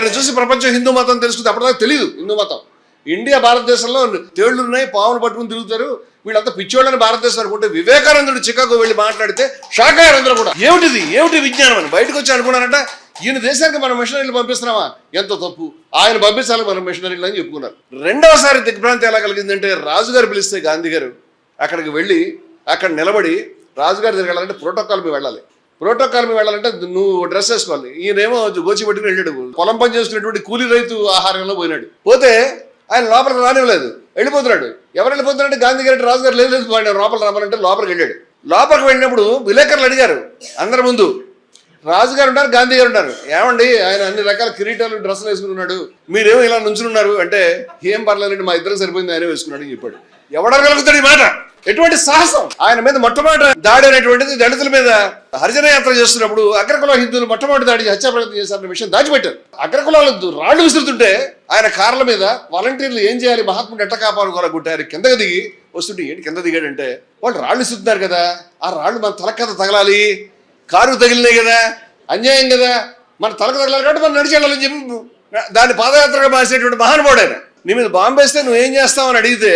వారిని చూసి ప్రపంచం హిందూ మతం తెలుసుకుంది? అప్పటిదాకా తెలియదు హిందూ మతం. ఇండియా భారతదేశంలో తేళ్ళు ఉన్నాయి పాములు పట్టుకుని తిరుగుతారు. వీళ్ళంతా పిచ్చోళ్ళని భారతదేశం అనుకుంటే వివేకానందుడు చికాగో వెళ్ళి మాట్లాడితే షాక్ అయ్యారు కూడా. ఏమిటిది? ఏమిటి విజ్ఞానం అని బయటకు వచ్చి అనుకున్నారంట. ఈయన దేశానికి మనం మిషనరీలు పంపిస్తున్నామా? ఎంత తప్పు. ఆయన పంపించాలి మనం మిషనరీలు అని చెప్పుకున్నారు. రెండవసారి దిగ్భ్రాంతి ఎలా కలిగిందంటే రాజుగారు పిలిస్తే గాంధీ గారు అక్కడికి వెళ్ళి అక్కడ నిలబడి రాజుగారి దగ్గర వెళ్ళాలంటే ప్రోటోకాల్ మీద వెళ్ళాలి. ప్రోటోకాల్ మీద వెళ్ళాలంటే నువ్వు డ్రెస్ వేసుకోవాలి. ఈయనేమో గోచి పట్టుకుని వెళ్ళాడు. పొలం పని చేసుకునేటువంటి కూలీ రైతు ఆహారంలో పోయినాడు. పోతే ఆయన లోపలికి రానివ్వలేదు. వెళ్ళిపోతున్నాడు. ఎవరు వెళ్ళిపోతున్నాడు గాంధీ గారి రాజు గారు లేదు లేదు ఆయన లోపల రావాలంటే లోపలికి వెళ్ళాడు. లోపలికి వెళ్ళినప్పుడు విలేకరులు అడిగారు అందరి ముందు. రాజుగారు ఉన్నారు గాంధీ గారు ఉన్నారు. ఏమండి ఆయన అన్ని రకాల కిరీటాలు డ్రెస్సులు వేసుకుని ఉన్నాడు. మీరేమో ఇలా నుంచున్నారు అంటే ఏం పర్లేదండి మా ఇద్దరు సరిపోయింది ఆయన వేసుకున్నాడు అని చెప్పాడు. ఎవడగలుగుతాడు ఈ మాట? ఎటువంటి సాహసం? ఆయన మీద మొట్టమొదటి దాడి అనేటువంటిది దళితుల మీద హరిజన యాత్ర చేస్తున్నప్పుడు అగ్రకుల హిందువులు మొట్టమొదటి దాడి హత్యా ప్రయత్నం చేశారన్న విషయం దాచిపెట్టారు. అగ్రకులాలు రాళ్ళు విసురుతుంటే ఆయన కార్ల మీద వాలంటీర్లు ఏం చేయాలి? మహాత్ముడు ఎట్ట కాపాడుకోవాలనుకుంటారు? కిందకి దిగి వస్తుంటే ఏంటి కింద దిగాడంటే వాళ్ళు రాళ్ళు విసురుతున్నారు కదా ఆ రాళ్ళు మన తల కథ తగలాలి కారు తగిలినాయి కదా అన్యాయం కదా మన తలకు తగలాలి కాబట్టి మనం నడిచి వెళ్ళాలని చెప్పి దాన్ని పాదయాత్రగా మార్చేటువంటి మహానుభావుడు ఆయన. నీ మీద బాంబేస్తే నువ్వేం నువ్వేం చేస్తావని అడిగితే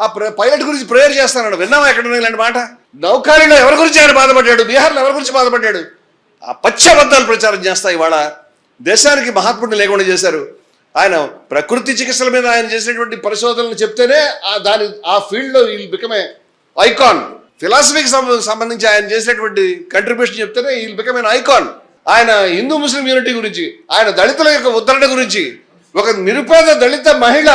ఆ ప్ర- పైలట్ గురించి ప్రేయర్ చేస్తానన్నాడు. విన్నావా ఎక్కడ ఇలాంటి మాట? నౌకాలిలో ఎవరి గురించి ఆయన బాధపడ్డాడు? బీహార్లో ఎవరి గురించి బాధపడ్డాడు? ఆ పచ్చి అబద్ధాలు ప్రచారం చేస్తా ఇవాళ దేశానికి మహాత్ముడిని లేకుండా చేశారు. ఆయన ప్రకృతి చికిత్సల మీద ఆయన చేసినటువంటి పరిశోధనలు చెప్తేనే ఆ దాని ఆ ఫీల్డ్లో ఈ బికమే ఐకాన్ ఫిలాసఫీకి సంబంధించి ఆయన చేసినటువంటి కంట్రిబ్యూషన్ చెప్తేనే ఈ బికమైన ఐకాన్ ఆయన హిందూ ముస్లిం యూనిటీ గురించి ఆయన దళితుల యొక్క ఉద్ధరణ గురించి ఒక నిరుపేద దళిత మహిళ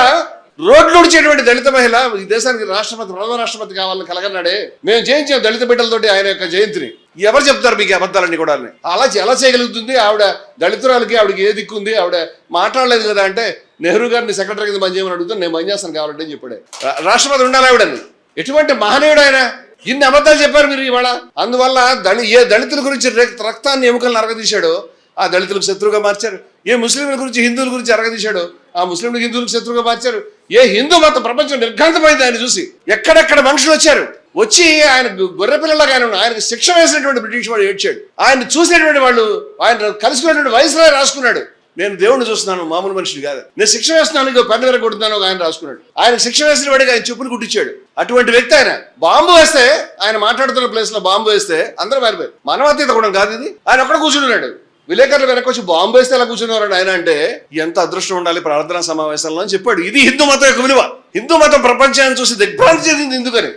రోడ్లు ఉడిచేటువంటి దళిత మహిళ ఈ దేశానికి రాష్ట్రపతి ప్రథమ రాష్ట్రపతి కావాలని కలగన్నాడే. మేము జయించాం దళిత బిడ్డలతోటి ఆయన యొక్క జయంతిని. ఎవరు చెప్తారు మీకు అబద్ధాలన్నీ కూడా అలా చే- ఎలా చేయగలుగుతుంది. ఆవిడ దళితురాలకి ఆవిడకి ఏ దిక్కుంది ఆవిడ మాట్లాడలేదు కదా అంటే నెహ్రూ గారిని సెక్రటరీ కింద పనిచేయమని అడుగుతాను. నేను పనిచేస్తాను కావాలంటే అని చెప్పాడు. రాష్ట్రపతి ఉండాలి ఆవిడని. ఎటువంటి మహనీయుడు ఆయన? ఇన్ని అబద్ధాలు చెప్పారు మీరు ఇవాళ. అందువల్ల దళి ఏ దళితుల గురించి రక్తాన్ని ఎముకలను అరగదీశాడో ఆ దళితులకు శత్రువుగా మార్చారు. ఏ ముస్లింల గురించి హిందువుల గురించి అరగదీశాడు? ఆ ముస్లింలు హిందువులకు శత్రువుగా మార్చారు. ఏ హిందూ మతం ప్రపంచం నిర్ఘాంతమైంది ఆయన చూసి. ఎక్కడెక్కడ మనుషులు వచ్చారు? వచ్చి ఆయన గు- గొర్రె పిల్లలాగా ఆయన ఆయనకు శిక్ష వేసినటువంటి బ్రిటిష్ వాడు ఏడ్చాడు. ఆయన చూసినటువంటి వాళ్ళు ఆయన కలుసుకున్నటువంటి వయసులో రాసుకున్నాడు. నేను దేవుణ్ణి చూస్తున్నాను మామూలు మనిషిని కాదు. నేను శిక్ష వేస్తున్నాను ఇంకో కొడుతున్నాను ఒక ఆయన రాసుకున్నాడు. ఆయన శిక్ష వేసిన వాడికి ఆయన చెప్పులు కుట్టించాడు. అటువంటి వ్యక్తి ఆయన. బాంబు వేస్తే ఆయన మాట్లాడుతున్న ప్లేస్లో బాంబు వేస్తే అందరూ మారిపోయారు. మానవాతీత కూడా కాదు ఇది. ఆయన ఒక్కడ కూర్చున్నాడు విలేకరులు వెనకొచ్చి బాంబేస్తే బాంబు వేస్తే ఎలా కూర్చున్నారు ఆయన అంటే ఎంత అదృష్టం ఉండాలి ప్రార్థనా సమావేశంలో అని చెప్పాడు. ఇది హిందూ మతం యొక్క విలువ. హిందూ మతం ప్రపంచాన్ని చూసి దిగ్భ్రాంతి చెందింది ఎందుకని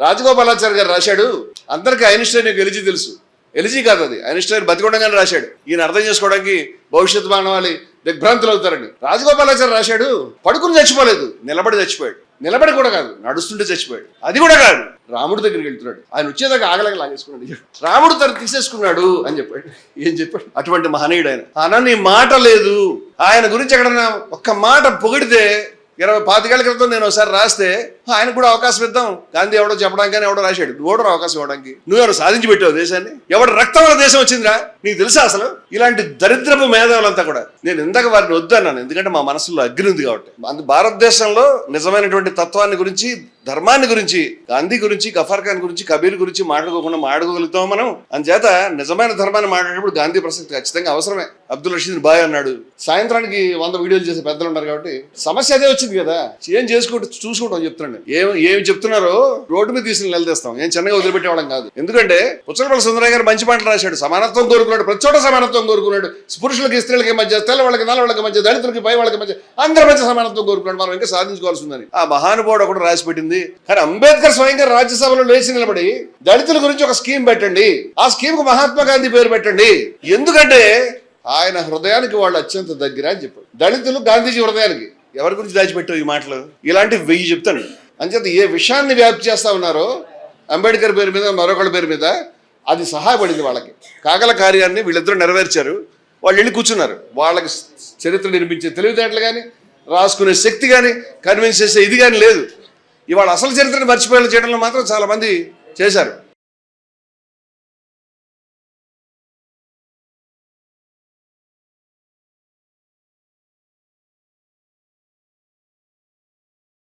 రాజగోపాలాచారి గారు రాశాడు అందరికీ ఐన్స్టైన్ యొక్క ఎలిజీ తెలుసు. ఎలిజీ కాదు అది. ఐన్స్టైన్ బతికొండగానే రాశాడు. ఈయన అర్థం చేసుకోవడానికి భవిష్యత్ మానవాళి దిగ్భ్రాంతులు అవుతారని రాజగోపాలాచారి రాశాడు పడుకుని చచ్చిపోలేదు నిలబడి చచ్చిపోయాడు. నిలబడి కూడా కాదు నడుస్తుంటే చచ్చిపోయాడు. అది కూడా కాదు. రాముడి దగ్గరికి వెళ్తున్నాడు. ఆయన వచ్చేదాకా ఆగలగా లాగేసుకున్నాడు. రాముడు తను తీసేసుకున్నాడు అని చెప్పాడు. ఏం చెప్పాడు? అటువంటి మహనీయుడు ఆయన. అనని మాట లేదు. ఆయన గురించి ఎక్కడన్నా ఒక్క మాట పొగిడితే ఇరవై పాతికేళ్ళ క్రితం నేను ఒకసారి రాస్తే ఆయనకు కూడా అవకాశం ఇద్దాం. గాంధీ ఎవడో చెప్పడానికి కానీ ఎవడో రాశాడు. నువ్వు అవకాశం ఇవ్వడానికి? నువ్వెవరు సాధించి పెట్టావు దేశాన్ని? ఎవడు రక్తం వల్ల దేశం వచ్చిందిరా? నీకు తెలుసా అసలు? ఇలాంటి దరిద్రపు మేధావులంతా కూడా. నేను ఇందాక వారిని వద్దన్నాను. ఎందుకంటే మా మనసులో అగ్ని ఉంది కాబట్టి. అందు భారతదేశంలో నిజమైనటువంటి తత్వాన్ని గురించి ధర్మాన్ని గురించి గాంధీ గురించి గఫార్ ఖాన్ గురించి కబీర్ గురించి మాట్లాడుకోకుండా మాట్లాడుకోగలుగుతాం మనం? అంచేత నిజమైన ధర్మాన్ని మాట్లాడేటప్పుడు గాంధీ ప్రసక్తి ఖచ్చితంగా అవసరమే. అబ్దుల్ రషీద్ బాయ్ అన్నాడు. సాయంత్రానికి వంద వీడియోలు చేసే పెద్దలు ఉన్నారు కాబట్టి సమస్య అదే వచ్చింది కదా. ఏం చేసుకుంటూ చూసుకుంటాం చెప్తున్నాడు. ఏం ఏమి చెప్తున్నారో రోడ్డు మీద తీసుకుని నిలదీస్తాం. ఏం చిన్నగా వదిలిపెట్టేవాళ్ళం కాదు. ఎందుకంటే పుచ్చలపల్లి సుందరయ్య గారు మంచి పంటలు రాశాడు. సమానత్వం కోరుకున్నాడు. ప్రతి చోట సమానత్వం కోరుకున్నాడు. పురుషులకి స్త్రీలకి మధ్య తెల్ల వాళ్ళకి నల్ల వాళ్ళకి మధ్య దళితులకి పై వాళ్ళకి మధ్య అందరి మధ్య సమానత్వం కోరుకున్నాడు. మనం ఇంకా సాధించుకోవాల్సి ఉందని ఆ మహానుభావుడు ఒకటి రాసి పెట్టింది. కానీ అంబేద్కర్ స్వయంగా రాజ్యసభలో లేచి నిలబడి దళితుల గురించి ఒక స్కీమ్ పెట్టండి. ఆ స్కీమ్కు మహాత్మా గాంధీ పేరు పెట్టండి. ఎందుకంటే ఆయన హృదయానికి వాళ్ళు అత్యంత దగ్గర అని చెప్పాడు దళితులు గాంధీజీ హృదయానికి. ఎవరి గురించి దాచిపెట్టావు ఈ మాటలు? ఇలాంటి వెయ్యి చెప్తాను. అంచేత ఏ విషయాన్ని వ్యాప్తి చేస్తా ఉన్నారో అంబేద్కర్ పేరు మీద మరొకళ్ళ పేరు మీద అది సహాయపడింది వాళ్ళకి. కాగల కార్యాన్ని వీళ్ళిద్దరూ నెరవేర్చారు. వాళ్ళు వెళ్ళి కూర్చున్నారు. వాళ్ళకి చరిత్ర నిర్మించే తెలివితేటలు కానీ రాసుకునే శక్తి కానీ కన్విన్స్ చేసే ఇది కానీ లేదు. ఇవాళ అసలు చరిత్రను మర్చిపోయేలా చేయడంలో మాత్రం చాలామంది చేశారు.